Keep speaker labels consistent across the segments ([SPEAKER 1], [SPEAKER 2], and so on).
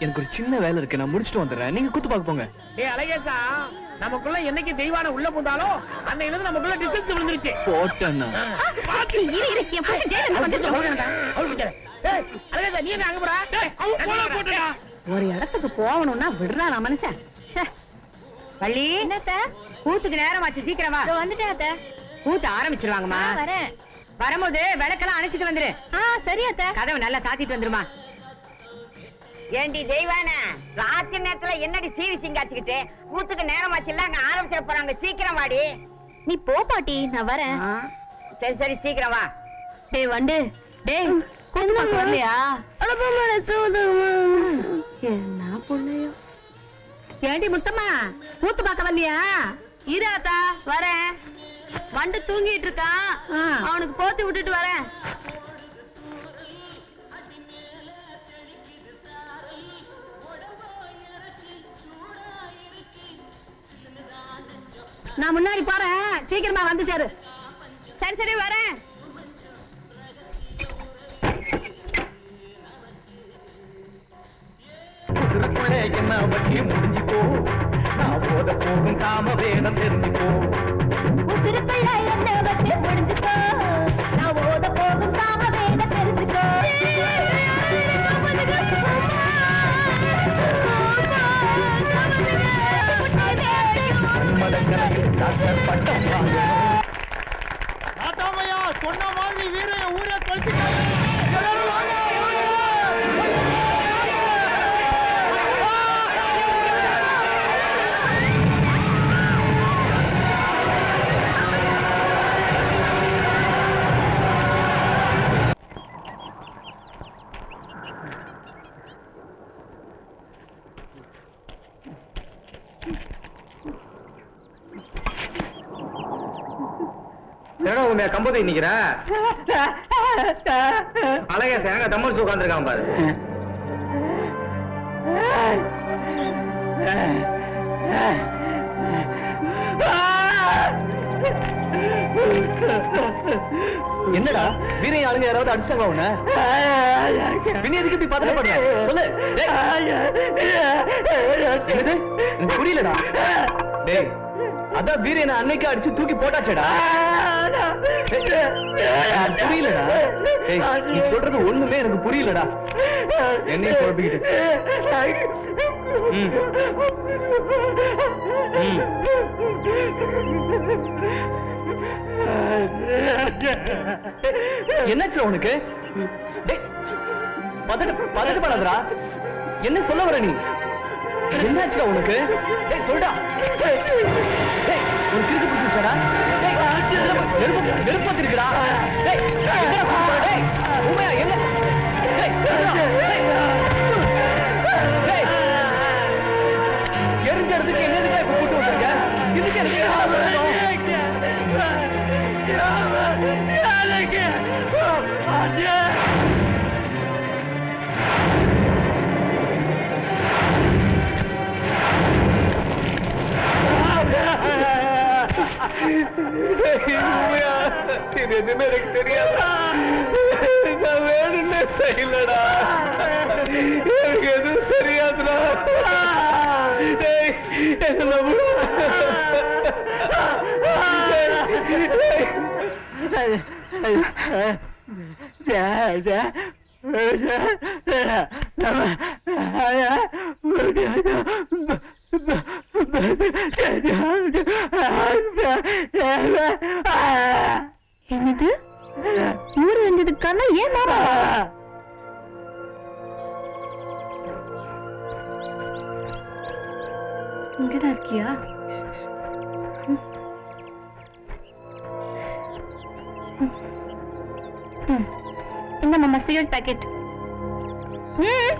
[SPEAKER 1] எனக்கு ஒரு சின்ன வேலை இருக்கு. நான் முடிச்சுட்டு வந்துடுறேன். நீங்க குத்து பார்க்க போங்க.
[SPEAKER 2] டேய் அழகேசா நமக்குள்ள என்னைக்கு தெய்வான உள்ள போட்டாலும் அன்னையில இருந்து நமக்குள்ள டிஸ்டன்ஸ் விழுந்துருச்சு.
[SPEAKER 1] போட்டேன்னா
[SPEAKER 3] இரு இரு என்
[SPEAKER 2] அழகேசா நீ என்ன அங்க போறா? டேய்
[SPEAKER 4] அவன் போடா போட்டா
[SPEAKER 3] ஒரு இடத்துக்கு போகணும்னா விடுறானா மனுஷன்? ச்சே. வள்ளி. என்னத்த? கூத்துக்கு நேரம் ஆச்சு சீக்கிரம் வா. வந்துட்டேன் அத்த. கூத்து ஆரம்பிச்சிருவாங்கம்மா. வரேன். வரும்போது விளக்கெல்லாம் அணைச்சிட்டு வந்துரு. ஆ சரி அத்த. கதவை நல்லா சாத்திட்டு வந்துருமா.
[SPEAKER 5] ஏண்டி தெய்வான ராத்திரி நேரத்துல என்னடி சீவி சிங்காச்சுக்கிட்டு? கூத்துக்கு நேரமாச்சு இல்ல அங்க ஆரம்பிச்சிட போறாங்க. சீக்கிரம் வாடி.
[SPEAKER 3] நீ போ பாட்டி. நான் வரேன்.
[SPEAKER 5] சரி சரி சீக்கிரம் வா.
[SPEAKER 3] டேய் வண்டு. டேய் கூத்து பார்க்க வரலையா? என்ன பொண்ணையோ? ஏண்டி முத்தம்மா கூத்து பார்க்க வரலையா? இராத்தா வரேன். வண்டு தூங்கிட்டு இருக்கான். அவனுக்கு போத்தி விட்டுட்டு வரேன். நான் முன்னாடி போறேன். சீக்கிரமா வந்து சேரு. சரி சரி வரேன்.
[SPEAKER 1] என்ன வட்டி முடிஞ்சுக்கோ? நான் போத போகும் சாம வேடம் தெரிஞ்சுக்கோ? ஏடா உண்மையா கம்பத்தை நிக்கிற? அழகே சேங்க தம்மன் உட்காந்துருக்கான் பாரு. என்னடா? வீரை ஆளுங்க யாராவது அடிச்சாங்க உன்ன? பின்ன எதுக்கு இப்படி பதட்டப்படுற? சொல்லு. என்னது? புரியலடா. டேய் அதான் வீரனை அன்னைக்கு அடிச்சு தூக்கி போட்டாச்சேடா. புரியலடா? நீ சொல்றது ஒண்ணுமே எனக்கு புரியலடா. என்னையும் குழப்பிக்கிட்டு. என்னாச்சு உனக்கு? பதட்டு பதட்ட பதட்டப்படாதடா. என்ன சொல்ல வர நீ? என்னாச்சு உனக்கு? டேய் சொல்டா. டேய், டேய், ஒரு கிறுக்கு பிடிச்சிருச்சாடா நெருப்பு நெருப்பு இது எதுவுமே எனக்கு தெரியாதா நான் வேணும்னே செய்யலடா எனக்கு எதுவும் தெரியாதுடா டேய், என்னை நம்பு.
[SPEAKER 3] என்னது? ஊர் வந்ததுக்கான ஏன் மாமா இங்கதான் இருக்கியா? ம். இந்த மாமா சிகரெட் பாக்கெட் ம்.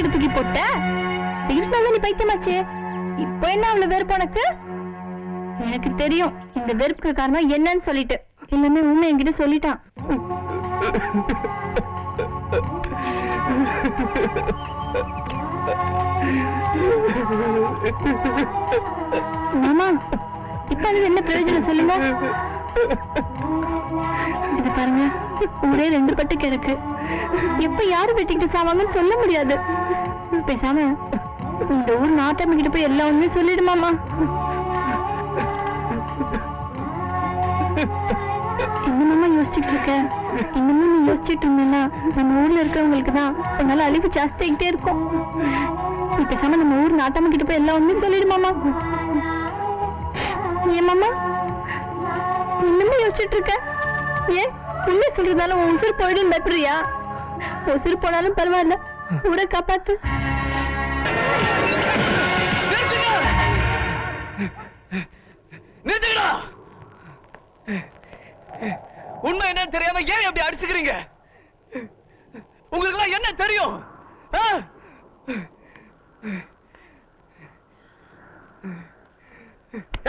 [SPEAKER 3] ஐயோ தூக்கி போட்ட? சிகரெட் நீ பைத்தியமாச்சு. இப்போ என்ன அவ்வளவு வெறுப்பு உனக்கு? எனக்கு தெரியும் இந்த வெறுப்புக்கு காரணம் என்னன்னு சொல்லிட்டு. எல்லாமே உண்மை என்கிட்ட சொல்லிட்டான். மாமா இப்ப அது என்ன பிரயோஜனம் சொல்லுங்க? இது பாருங்க. ஊரே ரெண்டு பட்டு கிடக்கு. எப்ப யாரு வெட்டிக்கிட்டு சாவாங்கன்னு சொல்ல முடியாது. பேசாம இந்த ஊர் நாட்டமிக்கிட்டு போய் எல்லா உண்மையும் சொல்லிடு என்னமாமா யோசிச்சுட்டு இருக்க? இன்னமும் நீ யோசிச்சுட்டு இருந்தேன்னா நம்ம ஊர்ல இருக்கவங்களுக்கு தான் அதனால அழிவு ஜாஸ்தியாகிட்டே இருக்கும். நீ பேசாம நம்ம ஊர் நாட்டமிக்கிட்டு போய் எல்லா உண்மையும் சொல்லிடு மாமா. இன்னமும் யோசிச்சுட்டு இருக்க? ஏன்? உண்மை சொல்றதுனால உன் உசுறு போயிடும் பயப்படுறியா உசுறு போனாலும் பரவாயில்ல. கூட காப்பாத்து.
[SPEAKER 6] நிறுத்துங்கடா. உண்மை என்னன்னு தெரியாம ஏன் அப்படி அடிச்சுக்கிறீங்க? உங்களுக்கு எல்லாம் என்ன தெரியும்? ஆ?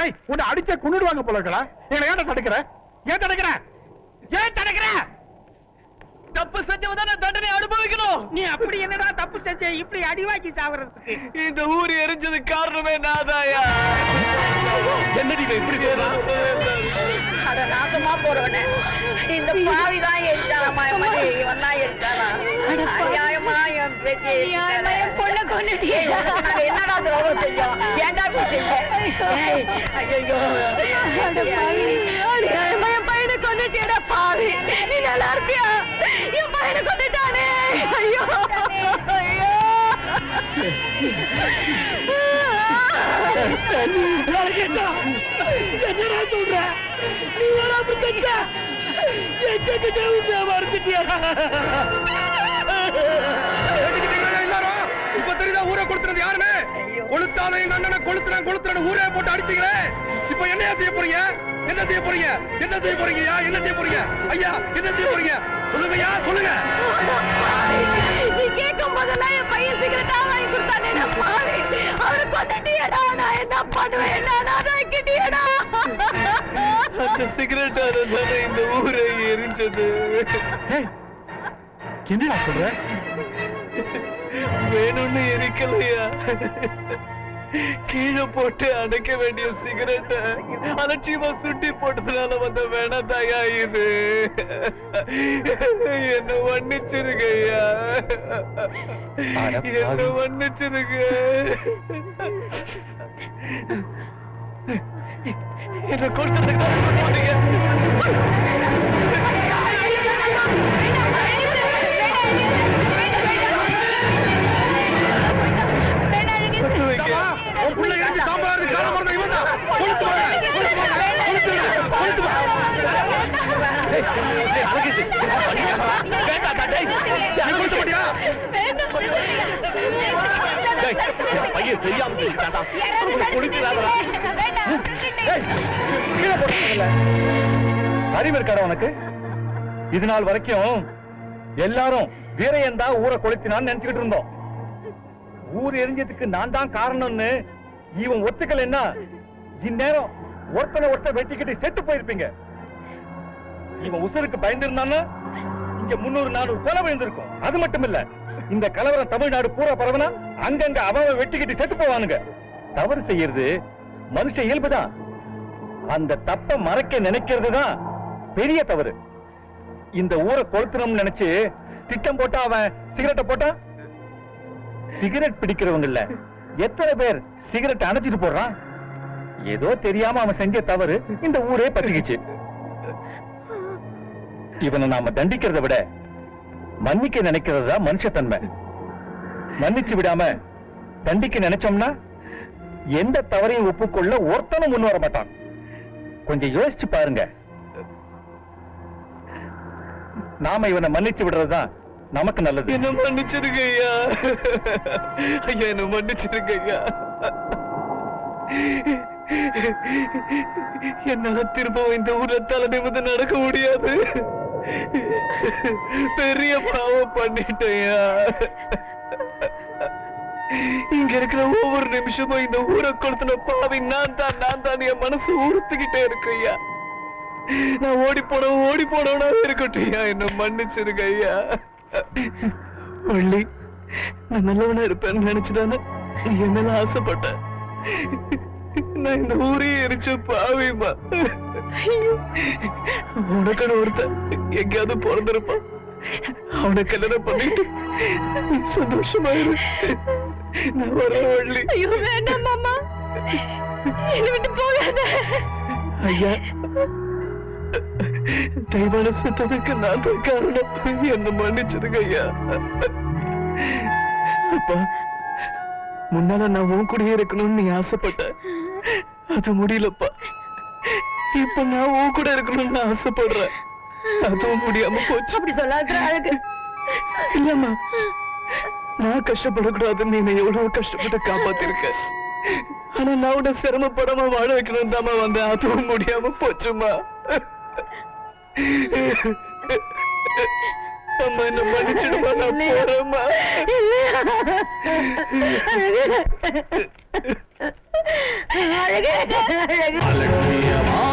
[SPEAKER 7] ஏய் உன்னை அடிச்ச கொண்டுடுவாங்க போல இருக்கடா. என்ன ஏன்டா தடுக்கிற? ஏன் தடுக்கிறேன் ஏன் தடுக்கிற?
[SPEAKER 6] தப்பு செஞ்சவன் தானே தண்டனை அனுபவிக்கணும்.
[SPEAKER 7] நீ அப்படி என்னடா தப்பு செஞ்ச? இப்படி அடிவாக்கி சாவறதுக்கு.
[SPEAKER 6] இந்த ஊர் எரிஞ்சது காரணமே நாதாயா. என்னடி இவன் இப்படி
[SPEAKER 8] அட நாசமா போறவனே. இந்த பாவி தான் எரிச்சாராமா இவன் தான் எரிச்சாரா அநியாயமா என் பேச்சு
[SPEAKER 3] பொண்ணை.
[SPEAKER 8] நாங்க என்னடா துரோகம் செஞ்சோம் ஏன்டா இப்படி
[SPEAKER 3] அட பாவி. நீ நல்லா இருப்பியா? என் பையனை கொன்னுட்டானே. ஐயோ, ஐயோ.
[SPEAKER 7] என்னடா சொல்ற நீ வேற அப்படி செஞ்ச எங்கிட்ட உண்மையா மறுத்துட்டியா
[SPEAKER 4] இப்ப தெரியுதா ஊரை கொடுத்துறது யாருன்னு கொளுத்தாத எங்க அண்ணனை கொளுத்துறேன் கொளுத்துறேன் ஊரே போட்டு அடிச்சீங்களே. இப்ப என்ன செய்ய போறீங்க? என்ன செய்ய போறீங்க? என்ன செய்ய போறீங்கயா என்ன செய்ய போறீங்க? ஐயா என்ன செய்ய போறீங்க? சொல்லுங்கய்யா சொல்லுங்க.
[SPEAKER 3] நீ கேட்கும் போதெல்லாம் என் பையன் சிகரெட்டா வாங்கி கொடுத்தானேடா பாவி. அவரை கொன்னுட்டியேடா. நான் என்ன பண்ணுவேன்? என்ன அனாதையாக்கிட்டியேடா.
[SPEAKER 6] அந்த சிகரெட்டால இந்த ஊரை எரிஞ்சது.
[SPEAKER 7] என்னடா சொல்ற?
[SPEAKER 6] வேணும்னு எரிக்கலையா கீழே போட்டு அடைக்க வேண்டிய சிகரெட்டை அலட்சியமா சுட்டி போட்டதுனால வந்த வேணாதாயா இது என்ன மன்னிச்சிருக்கையா
[SPEAKER 7] அட பாவி.
[SPEAKER 6] என்ன மன்னிச்சிருக்க என்ன கொடுத்ததுக்கு பையன் தெரியாம செஞ்சுட்டான்டா. அவனுக்கு
[SPEAKER 7] கீழே. அறிவு இருக்காடா உனக்கு? இது நாள் வரைக்கும் எல்லாரும் வீரையன் தான் ஊரை கொளுத்தினான்னு நினைச்சுக்கிட்டு இருந்தோம். ஊர் எரிஞ்சதுக்கு நான் தான் காரணம்னு இவன் ஒத்துக்கலைன்னா இந்நேரம் ஒருத்தனை ஒருத்தர் வெட்டிக்கிட்டு செத்து போயிருப்பீங்க. இவன் உசுருக்கு பயந்திருந்தான்னா இங்க முன்னூறு நானூறு கொலை விழுந்திருக்கும். அது மட்டும் இல்ல இந்த கலவரம் தமிழ்நாடு பூரா பரவனா அங்கங்க அவன் வெட்டிக்கிட்டு செத்து போவானுங்க. தவறு செய்யறது மனுஷ இயல்புதான். அந்த தப்ப மறைக்க நினைக்கிறது தான் பெரிய தவறு. இந்த ஊரை கொளுத்தணும்னு நினைச்சு திட்டம் போட்டா அவன் சிகரெட்டை போட்டான் சிகரெட் பிடிக்கிறவங்கல்ல எத்தனை பேர் சிகரெட் அணைச்சிட்டு போடுறான் ஏதோ தெரியாம அவன் செஞ்ச தவறு இந்த ஊரே பத்திக்கிச்சு இவனை நாம தண்டிக்கிறதை விட மன்னிக்க நினைக்கிறது தான் மனுஷத்தன்மை. மன்னிச்சு விடாம தண்டிக்க நினைச்சோம்னா எந்த தவறையும் ஒப்புக்கொள்ள ஒருத்தனும் முன் வர மாட்டான். கொஞ்சம் யோசிச்சு பாருங்க. நாம இவனை மன்னிச்சு விடுறதுதான் நமக்கு நல்லது.
[SPEAKER 6] என்ன மன்னிச்சிருங்க ஐயா ஐயா என்ன மன்னிச்சிருங்க ஐயா என்னால திரும்பவும் இந்த ஊர்ல தலை நிமிர்ந்து நடக்க முடியாது. பெரிய பாவம் பண்ணிட்டேயா இங்க இருக்கிற ஒவ்வொரு நிமிஷமும் இந்த ஊரை கொடுத்துன பாவி நான் தான் நான் தான் என் மனசு உறுத்துக்கிட்டே இருக்கு ஐயா நான் ஓடி போனவன் ஓடி போனவனாவே இருக்கட்டும் ஐயா என்ன மன்னிச்சிருங்க ஐயா வள்ளி நான் நல்லவனா இருப்பேன்னு நினைச்சுதானே என் மேல ஆசைப்பட்ட நான் இந்த ஊரையே எரிச்ச பாவிமா உனக்குன்னு ஒருத்தன் எங்கேயாவது பிறந்திருப்பான் அவனை கல்யாணம் பண்ணிட்டு சந்தோஷமா இரு நான் வரேன் வள்ளி
[SPEAKER 3] ஐயோ வேண்டாம் மாமா என்னை விட்டு போகாத
[SPEAKER 6] ஐயா தெய்வான செத்ததுக்கு நான் தான் காரணம் என்ன மன்னிச்சிருங்க ஐயா அப்பா முன்னால நான் உன் கூடயே இருக்கணும்னு நீ ஆசைப்பட்ட அது முடியலப்பா இப்ப நான் உன் கூட இருக்கணும்னு ஆசைப்படுறேன் அதுவும் முடியாம போச்சு
[SPEAKER 3] அப்படி சொல்லாத அழகு
[SPEAKER 6] இல்லம்மா நான் கஷ்டப்படக்கூடாதுன்னு நீ என்னை எவ்வளவு கஷ்டப்பட்டு காப்பாத்திருக்க ஆனா நான் உன்னை சிரமப்படாம வாழ வைக்கணும் தாமா வந்தேன் அதுவும் முடியாம போச்சுமா அம்மா என்ன மன்னிச்சிடுமா நான் போறேம்மா.
[SPEAKER 3] அழகு. அழகு.